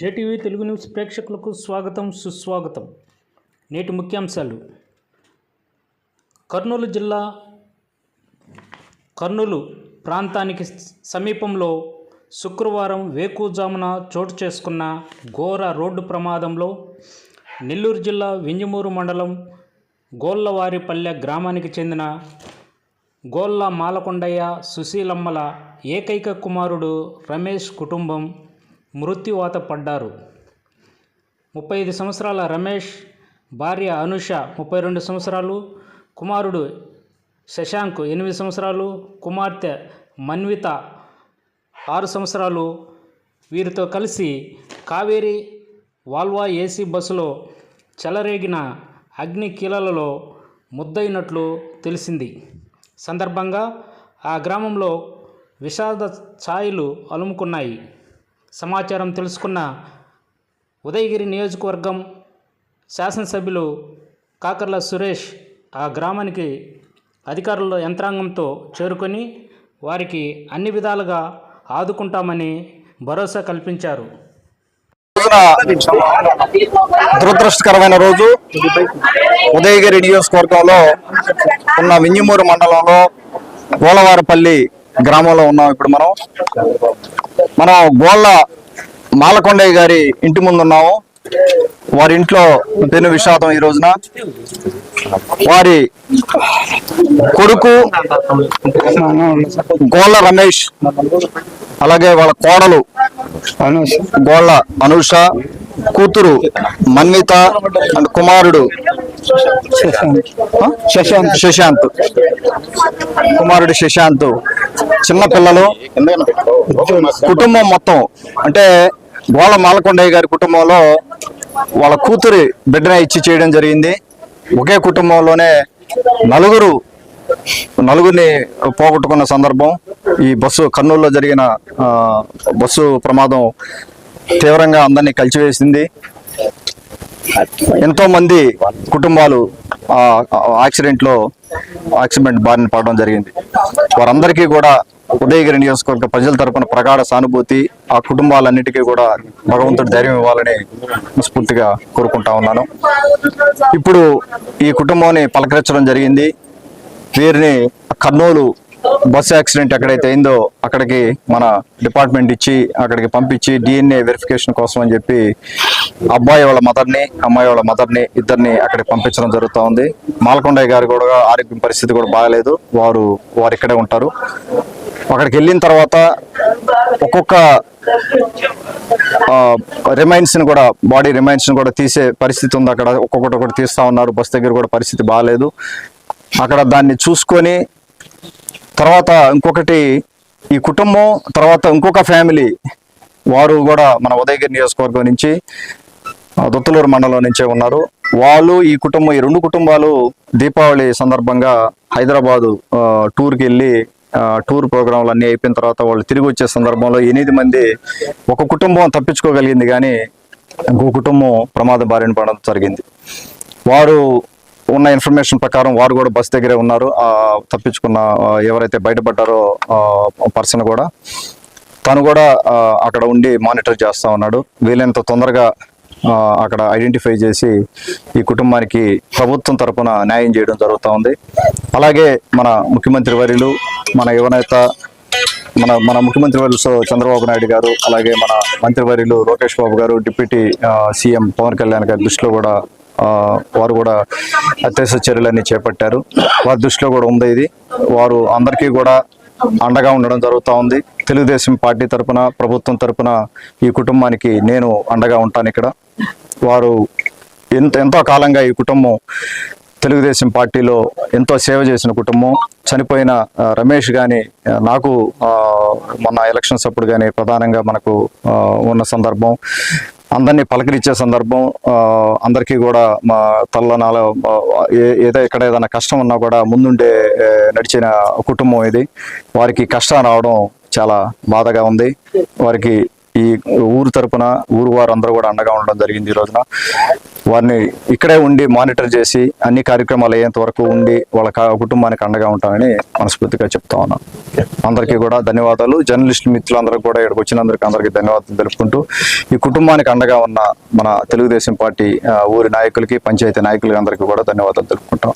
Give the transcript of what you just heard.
JTV Telugu news ప్రేక్షకులకు స్వాగతం సుస్వాగతం. నేటి ముఖ్యాంశాలు. కర్నూలు జిల్లా కర్నూలు ప్రాంతానికి సమీపంలో శుక్రవారం వేకుజామున చోటు చేసుకున్న ఘోర రోడ్డు ప్రమాదంలో నెల్లూరు జిల్లా వింజమూరు మండలం గోళ్ళవారిపల్లె గ్రామానికి చెందిన గోళ్ళ మాలకొండయ్య సుశీలమ్మల ఏకైక కుమారుడు రమేష్ కుటుంబం మృత్యువాత పడ్డారు. ముప్పై ఐదు సంవత్సరాల రమేష్ భార్య అనుష ముప్పై రెండు సంవత్సరాలు కుమారుడు శశాంక్ ఎనిమిది సంవత్సరాలు కుమార్తె మన్విత ఆరు సంవత్సరాలు. వీరితో కలిసి కావేరి వాల్వా ఏసీ బస్సులో చెలరేగిన అగ్ని కీలలలో ముద్దయినట్లు తెలిసింది. సందర్భంగా ఆ గ్రామంలో విషాద ఛాయలు అలుముకున్నాయి. సమాచారం తెలుసుకున్న ఉదయగిరి నియోజకవర్గం శాసనసభ్యులు కాకర్ల సురేష్ ఆ గ్రామానికి అధికారుల యంత్రాంగంతో చేరుకొని వారికి అన్ని విధాలుగా ఆదుకుంటామని భరోసా కల్పించారు. దురదృష్టకరమైన రోజు. ఉదయగిరి నియోజకవర్గంలో ఉన్న మింజమూరు మండలంలో పోలవారపల్లి గ్రామంలో ఉన్నాం ఇప్పుడు మనం. మనం గోళ్ళ మాలకొండయ్య గారి ఇంటి ముందు ఉన్నాము వారి ఇంట్లో పెను విషాదం ఈ రోజున. వారి కొడుకు గోళ్ళ రమేష్ అలాగే వాళ్ళ కోడలు గోళ్ళ అనూష కూతురు మన్విత అండ్ కుమారుడు ఆ? శశాంత్. కుమారుడు శశాంత్. చిన్నపిల్లలు కుటుంబం మొత్తం. అంటే గోళ మాలకొండయ్య గారి కుటుంబంలో వాళ్ళ కూతురి బిడ్డనే ఇచ్చి చేయడం జరిగింది. ఒకే కుటుంబంలోనే నలుగురు నలుగురిని పోగొట్టుకున్న సందర్భం. ఈ బస్సు కర్నూలులో జరిగిన బస్సు ప్రమాదం తీవ్రంగా అందరినీ కలిచివేసింది. ఎంతోమంది కుటుంబాలు ఆ యాక్సిడెంట్ బారిన పడడం జరిగింది. వారందరికీ కూడా ఉదయగిరి నియోజకవర్గ ప్రజల తరపున ప్రగాఢ సానుభూతి ఆ కుటుంబాలన్నిటికీ కూడా భగవంతుడు ధైర్యం ఇవ్వాలని స్ఫూర్తిగా కోరుకుంటా ఉన్నాను. ఇప్పుడు ఈ కుటుంబాన్ని పలకరించడం జరిగింది. వీరిని కర్నూలు బస్ యాక్సిడెంట్ ఎక్కడైతే అయిందో అక్కడికి మన డిపార్ట్మెంట్ ఇచ్చి అక్కడికి పంపించి డిఎన్ఏ వెరిఫికేషన్ కోసం అని చెప్పి అబ్బాయి వాళ్ళ మదర్ని అమ్మాయి వాళ్ళ మదర్ని ఇద్దరిని అక్కడికి పంపించడం జరుగుతూ ఉంది. మాలకొండయ్య గారు కూడా ఆరోగ్యం పరిస్థితి కూడా బాగాలేదు. వారు వారు ఇక్కడే ఉంటారు. అక్కడికి వెళ్ళిన తర్వాత ఒక్కొక్క రిమైన్స్ని కూడా బాడీ రిమైన్స్ని కూడా తీసే పరిస్థితి ఉంది. అక్కడ ఒక్కొక్కటి ఒకటి తీస్తా ఉన్నారు. బస్ దగ్గర కూడా పరిస్థితి బాగాలేదు. అక్కడ దాన్ని చూసుకొని తర్వాత ఇంకొకటి ఈ కుటుంబం తర్వాత ఇంకొక ఫ్యామిలీ. వారు కూడా మన ఉదయగిరి నియోజకవర్గం నుంచి దొత్తులూరు మండలం నుంచే ఉన్నారు. వాళ్ళు ఈ కుటుంబం ఈ రెండు కుటుంబాలు దీపావళి సందర్భంగా హైదరాబాదు టూర్కి వెళ్ళి టూర్ ప్రోగ్రాంలు అన్నీ అయిపోయిన తర్వాత వాళ్ళు తిరిగి వచ్చే సందర్భంలో ఎనిమిది మంది ఒక కుటుంబం తప్పించుకోగలిగింది కానీ ఇంకో కుటుంబం ప్రమాద బారిన పడడం జరిగింది. వారు ఉన్న ఇన్ఫర్మేషన్ ప్రకారం వారు కూడా బస్ దగ్గరే ఉన్నారు. తప్పించుకున్న ఎవరైతే బయటపడ్డారో పర్సన్ కూడా తను కూడా అక్కడ ఉండి మానిటర్ చేస్తూ ఉన్నాడు. వీలైనంత తొందరగా అక్కడ ఐడెంటిఫై చేసి ఈ కుటుంబానికి ప్రభుత్వం తరఫున న్యాయం చేయడం జరుగుతూ ఉంది. అలాగే మన ముఖ్యమంత్రి వర్యులు మన యువనేత మన మన ముఖ్యమంత్రి వర్యులు సో చంద్రబాబు నాయుడు గారు అలాగే మన మంత్రివర్యులు లోకేష్ బాబు గారు డిప్యూటీ సీఎం పవన్ కళ్యాణ్ గారి దృష్టిలో కూడా వారు కూడా అత్యవసర చర్యలన్నీ చేపట్టారు. వారి దృష్టిలో కూడా ఉంది ఇది. వారు అందరికీ కూడా అండగా ఉండడం జరుగుతూ ఉంది. తెలుగుదేశం పార్టీ తరఫున ప్రభుత్వం తరపున ఈ కుటుంబానికి నేను అండగా ఉంటాను ఇక్కడ. వారు ఎంత ఎంతో కాలంగా ఈ కుటుంబం తెలుగుదేశం పార్టీలో ఎంతో సేవ చేసిన కుటుంబం. చనిపోయిన రమేష్ కానీ నాకు మొన్న ఎలక్షన్స్ అప్పుడు కానీ ప్రధానంగా మనకు ఉన్న సందర్భం. అందరినీ పలకరించే సందర్భం అందరికీ కూడా మా తల్లనాల ఏ- ఏదో ఇక్కడ ఏదైనా కష్టం ఉన్నా కూడా ముందుండే నడిచిన కుటుంబం ఇది. వారికి కష్టం రావడం చాలా బాధగా ఉంది. వారికి ఈ ఊరు తరపున ఊరు వారందరూ కూడా అండగా ఉండడం జరిగింది ఈ రోజున. వారిని ఇక్కడే ఉండి మానిటర్ చేసి అన్ని కార్యక్రమాలు అయ్యేంత వరకు ఉండి వాళ్ళ కా- కుటుంబానికి అండగా ఉంటానని మనస్ఫూర్తిగా చెప్తా ఉన్నాను అందరికీ కూడా ధన్యవాదాలు. జర్నలిస్ట్ మిత్రులందరూ కూడా ఇక్కడికి వచ్చినందుకు అందరికీ ధన్యవాదాలు తెలుపుకుంటూ ఈ కుటుంబానికి అండగా ఉన్న మన తెలుగుదేశం పార్టీ ఊరి నాయకులకి పంచాయతీ నాయకులకి అందరికీ కూడా ధన్యవాదాలు తెలుపుకుంటాం